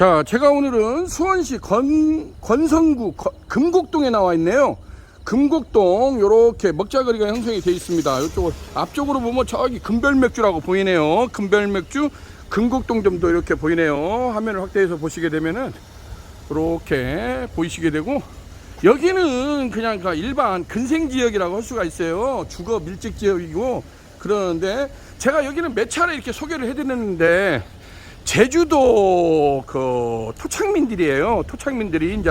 자, 제가 오늘은 수원시 건, 건성구 거- 금곡동에 나와 있네요. 금곡동 요렇게 먹자거리가 형성이 되어 있습니다. 이쪽 앞쪽으로 보면 저기 금별맥주라고 보이네요. 금별맥주 금곡동점도 이렇게 보이네요. 화면을 확대해서 보시게 되면은 이렇게 보이시게 되고 여기는 그냥 그 일반 근생 지역이라고 할 수가 있어요. 주거 밀집 지역이고 그러는데 제가 여기는 몇 차례 이렇게 소개를 해드렸는데 제주도 그 토착민들이에요. 토착민들이 이제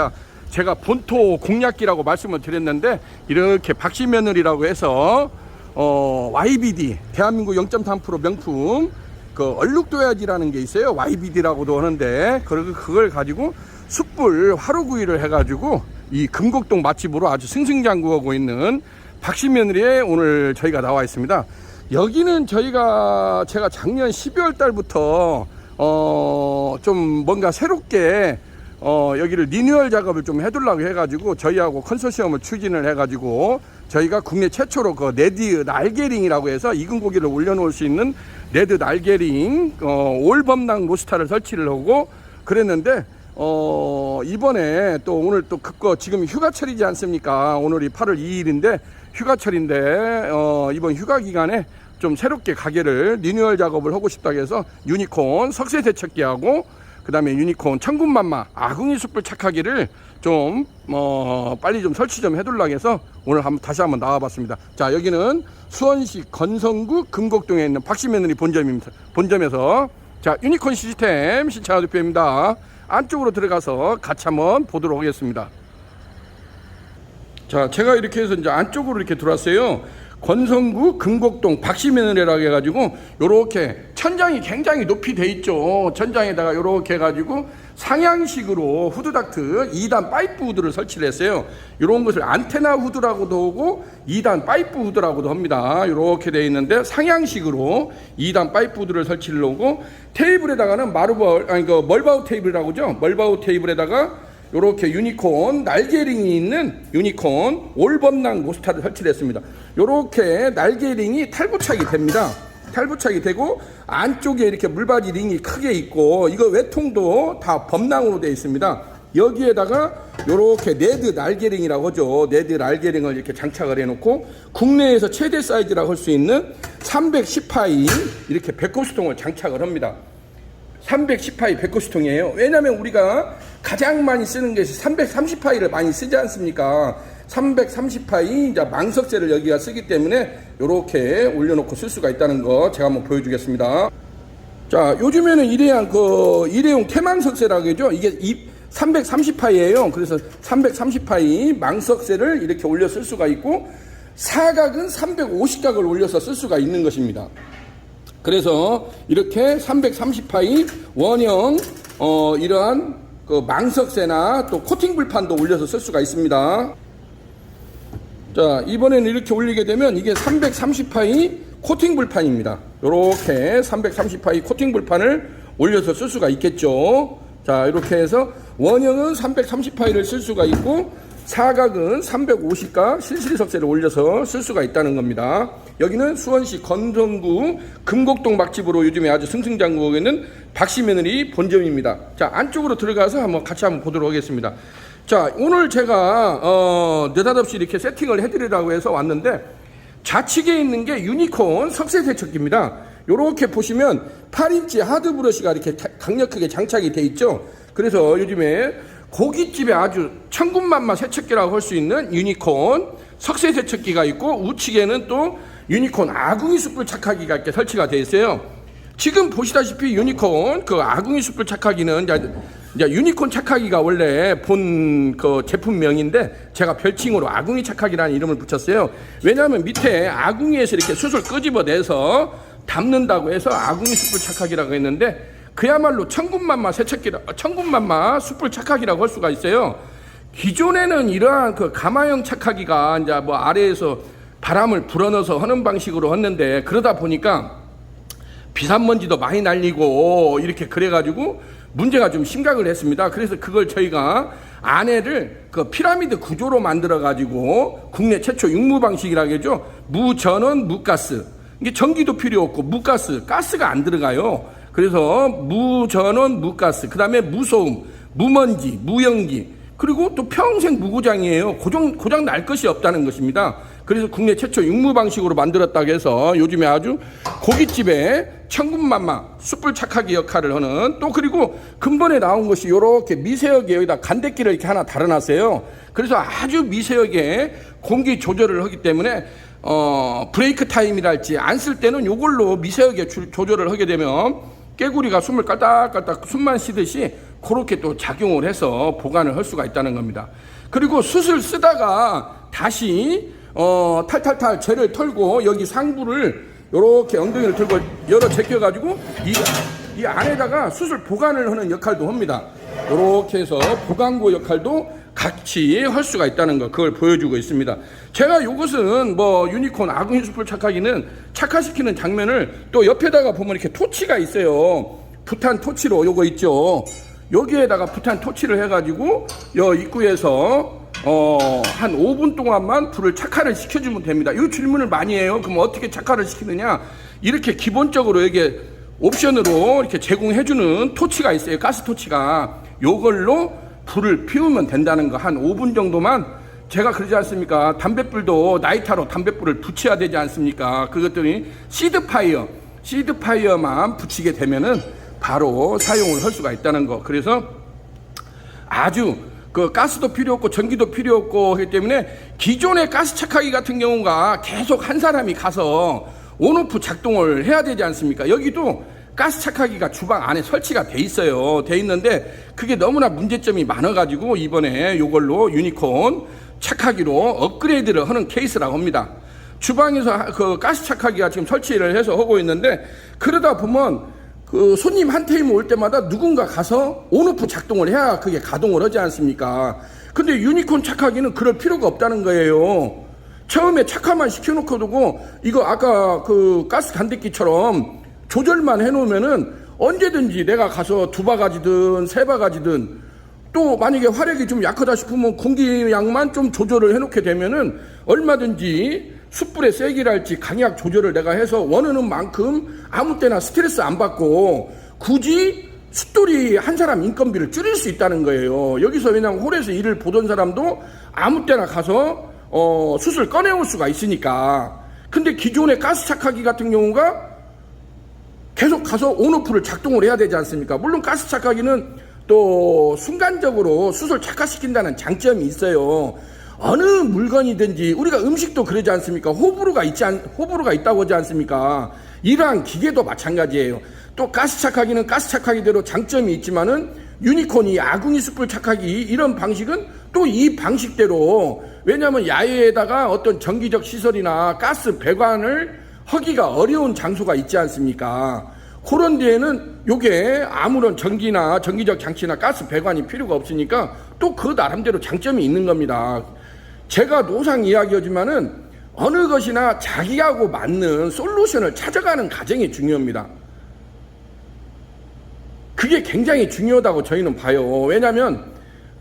제가 본토 공략기라고 말씀을 드렸는데 이렇게 박씨며느리라고 해서 어 YBD 대한민국 0.3% 명품 그 얼룩도야지라는 게 있어요. YBD라고도 하는데 그걸 가지고 숯불 화로구이를 해가지고 이 금곡동 맛집으로 아주 승승장구하고 있는 박씨며느리에 오늘 저희가 나와 있습니다. 여기는 저희가 제가 작년 12월 달부터 어 좀 뭔가 새롭게 어 여기를 리뉴얼 작업을 좀 해두려고 해가지고 저희하고 컨소시엄을 추진을 해가지고 저희가 국내 최초로 그 레드 날개링이라고 해서 익은 고기를 올려놓을 수 있는 레드 날개링 어, 올범랑 로스타를 설치를 하고 그랬는데 어 이번에 또 오늘 또 그거 지금 휴가철이지 않습니까? 오늘이 8월 2일인데 휴가철인데 어 이번 휴가 기간에 좀 새롭게 가게를 리뉴얼 작업을 하고 싶다고 해서 유니콘 석쇠 세척기하고 그 다음에 유니콘 천군만마 아궁이 숯불 착하기를 좀 어, 빨리 좀 설치 좀 해둘라고 해서 오늘 한번 다시 한번 나와봤습니다. 자 여기는 수원시 건성구 금곡동에 있는 박씨며느리 본점입니다. 본점에서 자 유니콘 시스템 신창호 대표입니다. 안쪽으로 들어가서 같이 한번 보도록 하겠습니다. 자, 제가 이렇게 해서 이제 안쪽으로 이렇게 들어왔어요. 권성구 금곡동 박씨며느리라고 해가지고 요렇게 천장이 굉장히 높이 돼 있죠. 천장에다가 요렇게 해가지고 상향식으로 후드닥트 2단 파이프 후드를 설치를 했어요. 요런 것을 안테나 후드라고도 하고 2단 파이프 후드라고도 합니다. 요렇게 돼 있는데 상향식으로 2단 파이프 후드를 설치를 하고 테이블에다가는 마루벌 아니 그 멀바우 테이블이라고 하죠. 멀바우 테이블에다가 요렇게 유니콘 날개링이 있는 유니콘 올범랑 모스타를 설치를 했습니다. 요렇게 날개링이 탈부착이 됩니다. 탈부착이 되고 안쪽에 이렇게 물바지 링이 크게 있고 이거 외통도 다 범랑으로 되어 있습니다. 여기에다가 요렇게 네드 날개링이라고 하죠. 네드 날개링을 이렇게 장착을 해놓고 국내에서 최대 사이즈라고 할 수 있는 310파이 이렇게 배꼽수통을 장착을 합니다. 310파이 190통이에요. 왜냐면 우리가 가장 많이 쓰는 것이 330파이를 많이 쓰지 않습니까? 330파이 이제 망석재를 여기가 쓰기 때문에 이렇게 올려놓고 쓸 수가 있다는 거 제가 한번 보여주겠습니다. 자, 요즘에는 일회용 그 일회용 태망석쇠라고 하죠. 이게 330파이예요. 그래서 330파이 망석쇠를 이렇게 올려 쓸 수가 있고 사각은 350각을 올려서 쓸 수가 있는 것입니다. 그래서 이렇게 330파이 원형 어, 이러한 그 망석쇠나 또 코팅 불판도 올려서 쓸 수가 있습니다. 자 이번에는 이렇게 올리게 되면 이게 330파이 코팅 불판입니다. 이렇게 330파이 코팅 불판을 올려서 쓸 수가 있겠죠. 자 이렇게 해서 원형은 330파이를 쓸 수가 있고 사각은 350가 실실석쇠를 올려서 쓸 수가 있다는 겁니다. 여기는 수원시 건성구 금곡동 맛집으로 요즘에 아주 승승장구하고 있는 박씨 며느리 본점입니다. 자 안쪽으로 들어가서 한번 같이 한번 보도록 하겠습니다. 자 오늘 제가 어, 느닷없이 이렇게 세팅을 해드리라고 해서 왔는데 좌측에 있는 게 유니콘 석쇠 세척기입니다. 이렇게 보시면 8인치 하드 브러시가 이렇게 자- 강력하게 장착이 돼 있죠. 그래서 요즘에 고깃집에 아주 천군만마 세척기라고 할 수 있는 유니콘 석쇠 세척기가 있고 우측에는 또 유니콘 아궁이 숯불 착하기가 이렇게 설치가 되어 있어요. 지금 보시다시피 유니콘 그 아궁이 숯불 착하기는 이제, 유니콘 착하기가 원래 본 그 제품명인데 제가 별칭으로 아궁이 착하기라는 이름을 붙였어요. 왜냐하면 밑에 아궁이에서 이렇게 숯을 끄집어내서 담는다고 해서 아궁이 숯불 착하기라고 했는데 그야말로 천군만마 세척기라 천군만마 숯불 착하기라고 할 수가 있어요. 기존에는 이러한 그 가마형 착하기가 이제 뭐 아래에서 바람을 불어넣어서 하는 방식으로 했는데 그러다 보니까 비산먼지도 많이 날리고 이렇게 그래가지고 문제가 좀 심각을 했습니다. 그래서 그걸 저희가 안에를 그 피라미드 구조로 만들어가지고 국내 최초 육무 방식이라고 하죠. 무전원 무가스. 이게 전기도 필요 없고 무가스, 가스가 안 들어가요. 그래서 무전원, 무가스, 그 다음에 무소음, 무먼지, 무연기, 그리고 또 평생 무고장이에요. 고장, 고장 날 것이 없다는 것입니다. 그래서 국내 최초 육무 방식으로 만들었다고 해서 요즘에 아주 고깃집에 천군만마 숯불 착하기 역할을 하는 또 그리고 근본에 나온 것이 이렇게 미세하게 여기다 간대기를 이렇게 하나 달아놨어요. 그래서 아주 미세하게 공기 조절을 하기 때문에 어, 브레이크 타임이랄지 안 쓸 때는 이걸로 미세하게 주- 조절을 하게 되면 깨구리가 숨을 깔딱깔딱 숨만 쉬듯이 그렇게 또 작용을 해서 보관을 할 수가 있다는 겁니다. 그리고 숯을 쓰다가 다시 어, 탈탈탈 재를 털고 여기 상부를 이렇게 엉덩이를 들고 열어 제껴가지고 이, 이 안에다가 숯을 보관을 하는 역할도 합니다. 이렇게 해서 보관고 역할도 같이 할 수가 있다는 거 그걸 보여주고 있습니다. 제가 이것은 뭐 유니콘 아궁이 숯불 착하기는 착화시키는 장면을 또 옆에다가 보면 이렇게 토치가 있어요. 부탄 토치로 요거 있죠. 여기에다가 부탄 토치를 해가지고 여 입구에서 어, 한 5분 동안만 불을 착화를 시켜주면 됩니다. 이 질문을 많이 해요. 그럼 어떻게 착화를 시키느냐? 이렇게 기본적으로 이게 옵션으로 이렇게 제공해주는 토치가 있어요. 가스 토치가. 요걸로 불을 피우면 된다는 거 한 5분 정도만 제가 그러지 않습니까? 담뱃불도 나이타로 담뱃불을 붙여야 되지 않습니까? 그것들이 시드파이어, 시드파이어만 붙이게 되면은 바로 사용을 할 수가 있다는 거. 그래서 아주 그 가스도 필요 없고 전기도 필요 없고 하기 때문에 기존의 가스 착하기 같은 경우가 계속 한 사람이 가서 온오프 작동을 해야 되지 않습니까? 여기도 가스 착하기가 주방 안에 설치가 돼 있어요. 돼 있는데 그게 너무나 문제점이 많아가지고 이번에 이걸로 유니콘 착하기로 업그레이드를 하는 케이스라고 합니다. 주방에서 하- 그 가스 착하기가 지금 설치를 해서 하고 있는데 그러다 보면 그 손님 한 테이블 올 때마다 누군가 가서 온오프 작동을 해야 그게 가동을 하지 않습니까? 근데 유니콘 착하기는 그럴 필요가 없다는 거예요. 처음에 착화만 시켜놓고 두고 이거 아까 그 가스 간대기처럼 조절만 해놓으면은 언제든지 내가 가서 두 바가지든 세 바가지든 또 만약에 화력이 좀 약하다 싶으면 공기량만 좀 조절을 해놓게 되면은 얼마든지 숯불의 세기랄지 강약 조절을 내가 해서 원하는 만큼 아무 때나 스트레스 안 받고 굳이 숫돌이 한 사람 인건비를 줄일 수 있다는 거예요. 여기서 그냥 홀에서 일을 보던 사람도 아무 때나 가서 어, 숯을 꺼내올 수가 있으니까. 근데 기존의 가스 착하기 같은 경우가 계속 가서 온오프를 작동을 해야 되지 않습니까? 물론 가스 착하기는 또 순간적으로 숯을 착화시킨다는 장점이 있어요. 어느 물건이든지 우리가 음식도 그러지 않습니까? 호불호가 있지 않, 호불호가 있다고 하지 않습니까? 이러한 기계도 마찬가지예요. 또 가스 착하기는 가스 착하기대로 장점이 있지만은 유니콘이 아궁이 숯불 착하기 이런 방식은 또 이 방식대로 왜냐하면 야외에다가 어떤 전기적 시설이나 가스 배관을 하기가 어려운 장소가 있지 않습니까? 그런 데에는 요게 아무런 전기나 전기적 장치나 가스 배관이 필요가 없으니까 또 그 나름대로 장점이 있는 겁니다. 제가 노상 이야기하지만은 어느 것이나 자기하고 맞는 솔루션을 찾아가는 과정이 중요합니다. 그게 굉장히 중요하다고 저희는 봐요. 왜냐하면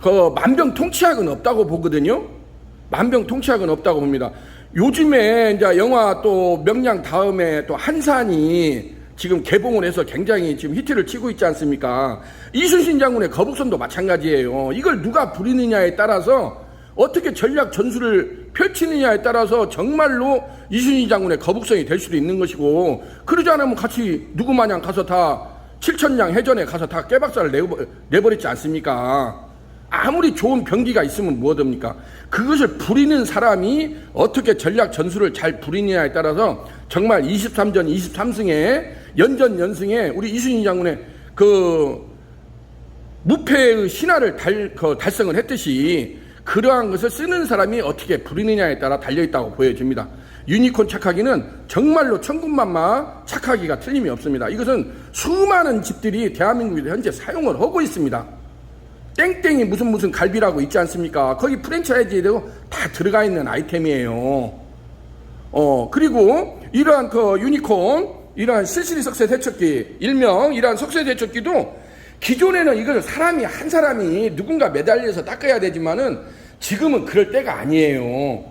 그 만병통치약은 없다고 보거든요. 만병통치약은 없다고 봅니다. 요즘에 이제 영화 또 명량 다음에 또 한산이 지금 개봉을 해서 굉장히 지금 히트를 치고 있지 않습니까? 이순신 장군의 거북선도 마찬가지예요. 이걸 누가 부리느냐에 따라서 어떻게 전략 전술을 펼치느냐에 따라서 정말로 이순신 장군의 거북선이 될 수도 있는 것이고 그러지 않으면 같이 누구 마냥 가서 다 칠천량 해전에 가서 다 내버, 내버렸지 않습니까? 아무리 좋은 병기가 있으면 뭐합니까? 그것을 부리는 사람이 어떻게 전략 전술을 잘 부리느냐에 따라서 정말 23전 23승에 연전 연승에 우리 이순신 장군의 그 무패의 신화를 달, 그 달성을 했듯이 그러한 것을 쓰는 사람이 어떻게 부리느냐에 따라 달려있다고 보여집니다. 유니콘 착하기는 정말로 천군만마 착하기가 틀림이 없습니다. 이것은 수많은 집들이 대한민국에 현재 사용을 하고 있습니다. 땡땡이 무슨 무슨 갈비라고 있지 않습니까? 거기 프랜차이즈에도 다 들어가 있는 아이템이에요. 어, 그리고 이러한 그 유니콘, 이러한 실시리 석쇠 세척기, 일명 이러한 석쇠 세척기도 기존에는 이걸 사람이, 한 사람이 누군가 매달려서 닦아야 되지만은 지금은 그럴 때가 아니에요.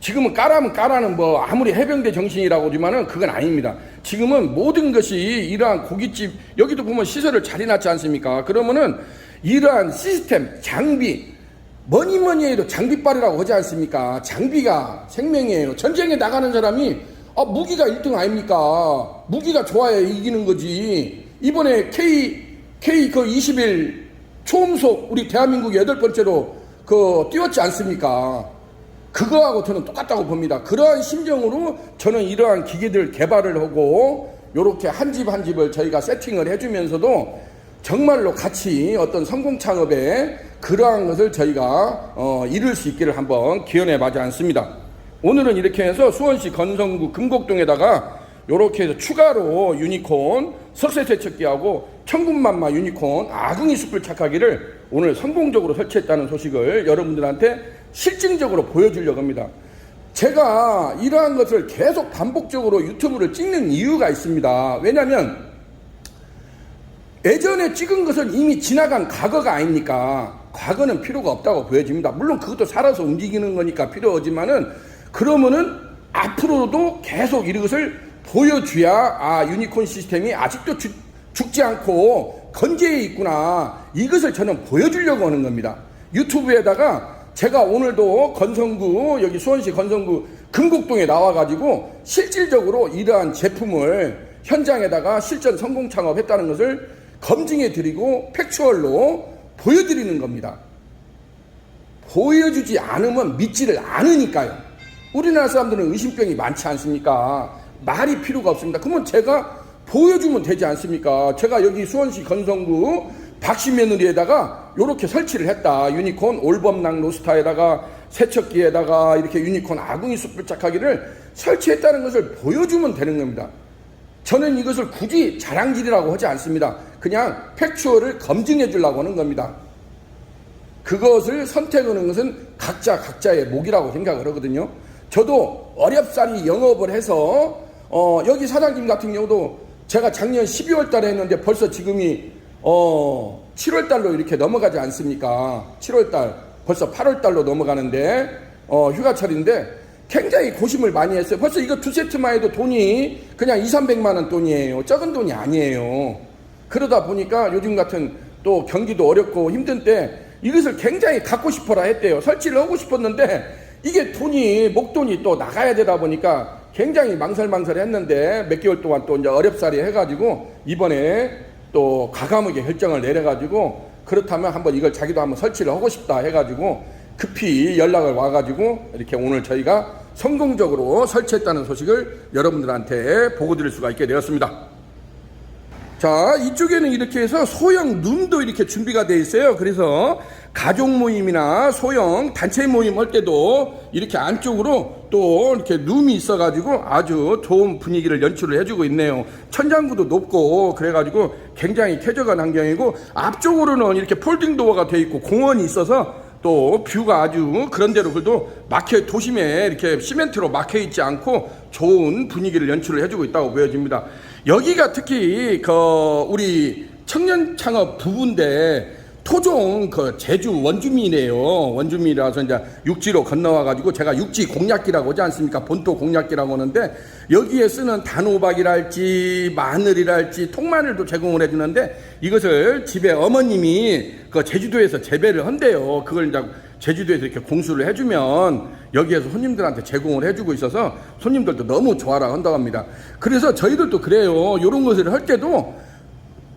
지금은 까라면 까라는 뭐 아무리 해병대 정신이라고 하지만은 그건 아닙니다. 지금은 모든 것이 이러한 고깃집 여기도 보면 시설을 잘 해놨지 않습니까? 그러면은 이러한 시스템 장비 뭐니 뭐니 해도 장비빨이라고 하지 않습니까? 장비가 생명이에요. 전쟁에 나가는 사람이 아, 무기가 1등 아닙니까? 무기가 좋아야 이기는 거지. 이번에 K, K 그 20일 초음속 우리 대한민국 여덟 번째로 그 뛰었지 않습니까? 그거하고 저는 똑같다고 봅니다. 그러한 심정으로 저는 이러한 기계들 개발을 하고 요렇게 한 집한 집을 저희가 세팅을 해주면서도 정말로 같이 어떤 성공 창업에 그러한 것을 저희가 어, 이룰 수 있기를 한번 기원해 봐지 않습니다. 오늘은 이렇게 해서 수원시 건성구 금곡동에다가 요렇게 해서 추가로 유니콘 석쇠 세척기하고 천군만마 유니콘 아궁이 숯불 착하기를 오늘 성공적으로 설치했다는 소식을 여러분들한테 실증적으로 보여주려고 합니다. 제가 이러한 것을 계속 반복적으로 유튜브를 찍는 이유가 있습니다. 왜냐하면 예전에 찍은 것은 이미 지나간 과거가 아닙니까? 과거는 필요가 없다고 보여집니다. 물론 그것도 살아서 움직이는 거니까 필요하지만은 그러면은 앞으로도 계속 이것을 보여줘야 아 유니콘 시스템이 아직도 죽, 죽지 않고 건재해 있구나 이것을 저는 보여주려고 하는 겁니다. 유튜브에다가 제가 오늘도 건성구 여기 수원시 건성구 금곡동에 나와가지고 실질적으로 이러한 제품을 현장에다가 실전 성공 창업했다는 것을 검증해 드리고 팩추얼로 보여드리는 겁니다. 보여주지 않으면 믿지를 않으니까요. 우리나라 사람들은 의심병이 많지 않습니까? 말이 필요가 없습니다. 그러면 제가 보여주면 되지 않습니까? 제가 여기 수원시 건성구 박씨 며느리에다가 이렇게 설치를 했다. 유니콘 올범랑 로스타에다가 세척기에다가 이렇게 유니콘 아궁이 숯불 착하기를 설치했다는 것을 보여주면 되는 겁니다. 저는 이것을 굳이 자랑질이라고 하지 않습니다. 그냥 팩추얼을 검증해 주려고 하는 겁니다. 그것을 선택하는 것은 각자 각자의 목이라고 생각을 하거든요. 저도 어렵사리 영업을 해서 어, 여기 사장님 같은 경우도 제가 작년 12월 달에 했는데 벌써 지금이 어, 7월 달로 이렇게 넘어가지 않습니까? 7월 달 벌써 8월 달로 넘어가는데 어, 휴가철인데 굉장히 고심을 많이 했어요. 벌써 이거 두 세트만 해도 돈이 그냥 2, 300만 원 돈이에요. 적은 돈이 아니에요. 그러다 보니까 요즘 같은 또 경기도 어렵고 힘든 때 이것을 굉장히 갖고 싶어라 했대요. 설치를 하고 싶었는데 이게 돈이 목돈이 또 나가야 되다 보니까 굉장히 망설망설 했는데 몇 개월 동안 또 이제 어렵사리 해가지고 이번에 또 과감하게 결정을 내려가지고 그렇다면 한번 이걸 자기도 한번 설치를 하고 싶다 해가지고 급히 연락을 와가지고 이렇게 오늘 저희가 성공적으로 설치했다는 소식을 여러분들한테 보고 드릴 수가 있게 되었습니다. 자, 이쪽에는 이렇게 해서 소형 룸도 이렇게 준비가 되어 있어요. 그래서 가족 모임이나 소형 단체 모임 할 때도 이렇게 안쪽으로 또 이렇게 룸이 있어가지고 아주 좋은 분위기를 연출을 해주고 있네요. 천장구도 높고 그래가지고 굉장히 쾌적한 환경이고 앞쪽으로는 이렇게 폴딩 도어가 되어 있고 공원이 있어서 또 뷰가 아주 그런 대로 그래도 막혀 도심에 이렇게 시멘트로 막혀 있지 않고 좋은 분위기를 연출을 해주고 있다고 보여집니다. 여기가 특히 그 우리 청년 창업 부부인데 토종 그 제주 원주민이에요. 원주민이라서 이제 육지로 건너와 가지고 제가 육지 공략기라고 하지 않습니까? 본토 공략기라고 하는데 여기에 쓰는 단호박이랄지 마늘이랄지 통마늘도 제공을 해 주는데 이것을 집에 어머님이 그 제주도에서 재배를 한대요. 그걸 이제 제주도에서 이렇게 공수를 해 주면 여기에서 손님들한테 제공을 해 주고 있어서 손님들도 너무 좋아라 한다고 합니다. 그래서 저희들도 그래요. 이런 것을 할 때도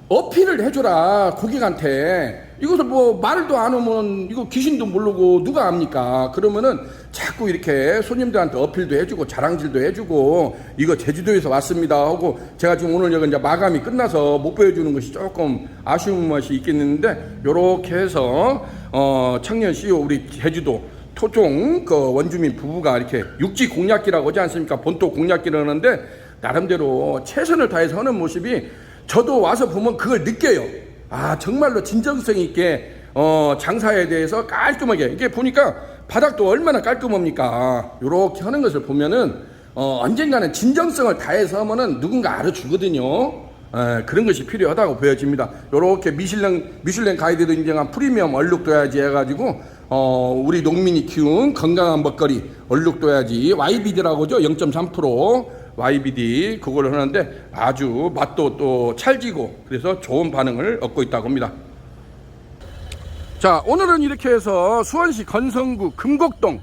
어필을 해줘라 고객한테. 이것을 뭐 말도 안 하면 이거 귀신도 모르고 누가 압니까? 그러면은 자꾸 이렇게 손님들한테 어필도 해주고 자랑질도 해주고 이거 제주도에서 왔습니다 하고 제가 지금 오늘 여기 이제 마감이 끝나서 못 보여주는 것이 조금 아쉬운 맛이 있겠는데 요렇게 해서 어 청년 CEO 우리 제주도 토종 그 원주민 부부가 이렇게 육지 공략기라고 하지 않습니까? 본토 공략기를 하는데 나름대로 최선을 다해서 하는 모습이 저도 와서 보면 그걸 느껴요. 아, 정말로 진정성 있게, 어, 장사에 대해서 깔끔하게. 이게 보니까 바닥도 얼마나 깔끔합니까? 요렇게 하는 것을 보면은, 어, 언젠가는 진정성을 다해서 하면은 누군가 알아주거든요. 에, 그런 것이 필요하다고 보여집니다. 요렇게 미슐랭, 미슐랭 가이드도 인정한 프리미엄 얼룩 둬야지 해가지고, 어, 우리 농민이 키운 건강한 먹거리 얼룩도야지 YBD라고 하죠 0.3% YBD 그걸 하는데 아주 맛도 또 찰지고 그래서 좋은 반응을 얻고 있다고 합니다. 자 오늘은 이렇게 해서 수원시 건성구 금곡동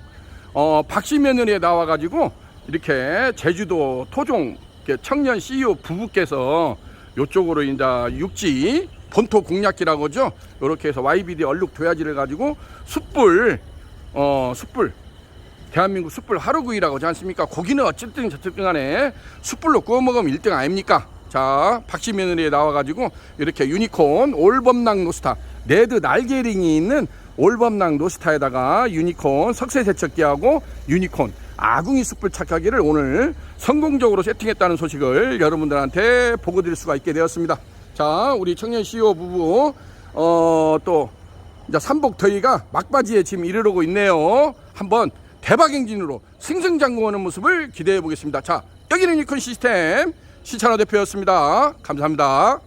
어, 박씨 며느리에 나와가지고 이렇게 제주도 토종 청년 CEO 부부께서 요쪽으로 이제 육지 본토 공략기라고 하죠. 이렇게 해서 YBD 얼룩 도야지를 가지고 숯불 어 숯불 대한민국 숯불 하루구이라고 하지 않습니까? 고기는 어쨌든 저쨌든 간에 숯불로 구워 먹으면 1등 아닙니까? 자, 박씨 며느리에 나와가지고 이렇게 유니콘 올범랑 노스타 레드 날개링이 있는 올범랑 노스타에다가 유니콘 석쇠 세척기하고 유니콘 아궁이 숯불 착하기를 오늘 성공적으로 세팅했다는 소식을 여러분들한테 보고 드릴 수가 있게 되었습니다. 자, 우리 청년 CEO 부부 어, 또 이제 삼복 더위가 막바지에 지금 이르르고 있네요. 한번 대박 행진으로 승승장구하는 모습을 기대해 보겠습니다. 자, 여기는 유콘 시스템 시찬호 대표였습니다. 감사합니다.